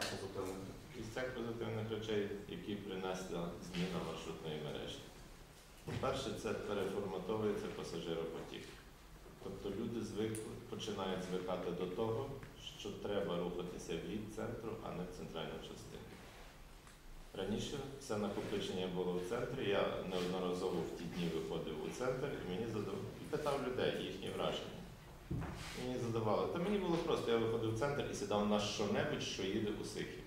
зупинок. Із цих позитивних речей, які принесла зміна маршрутної мережі. По-перше, це переформатовується пасажиропотік. Тобто люди звик, починають звикати до того, що треба рухатися від центру, а не в центральну частину. Раніше все накопичення було в центрі. Я неодноразово в ті дні виходив у центр і мені задав і питав людей задавали. Та мені було просто, я виходив в центр і сідав на що-небудь, що їде у Сихів.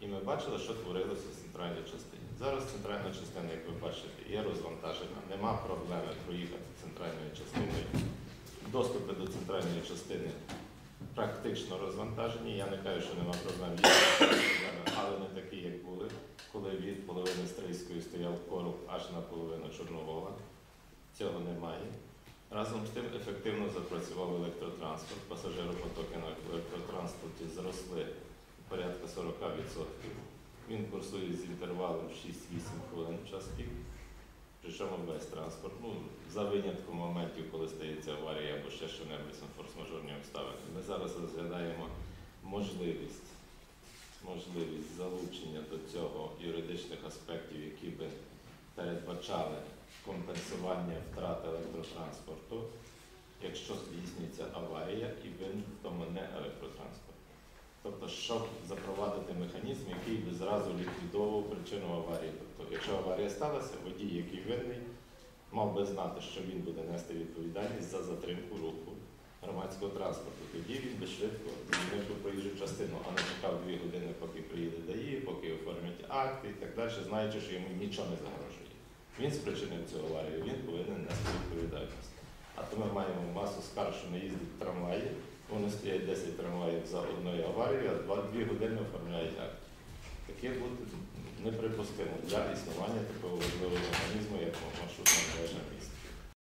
І ми бачили, що творилося в центральній частині. Зараз центральна частина, як ви бачите, є розвантажена, нема проблеми проїхати центральною частиною. Доступи до центральної частини практично розвантажені. Я не кажу, що нема проблем, є але не такі, як були, коли від половини Стрийської стояв короб аж на половину Чорновола. Цього немає. Разом з тим ефективно запрацював електротранспорт. Пасажиропотоки на електротранспорті зросли порядка 40%. Він курсує з інтервалом 6-8 хвилин в час пік. Причому весь транспорт. Ну, за винятком моментів, коли стається аварія або ще що-небудь форс-мажорні обставини. Ми зараз розглядаємо можливість, можливість залучення до цього юридичних аспектів, які би передбачали компенсування втрат електротранспорту, якщо здійснюється аварія і винен в тому не електротранспорт. Тобто, щоб запровадити механізм, який би зразу ліквідовував причину аварії. Тобто, якщо аварія сталася, водій, який винний, мав би знати, що він буде нести відповідальність за затримку руху громадського транспорту. Тоді він би швидко змінив проїжджу частину, а не чекав дві години, поки приїде ДАІ, поки оформлять акти і так далі, знаючи, що йому нічого не загрожує. Він спричинив цю аварію, він повинен нести відповідальність. А то ми маємо масу скарг, що не їздять трамваї, вони стоять 10 трамваїв за одною аварією, а два, дві години оформляють акт. Таке буде неприпустимо для існування такого важливого механізму, як маршрутна мережа міста.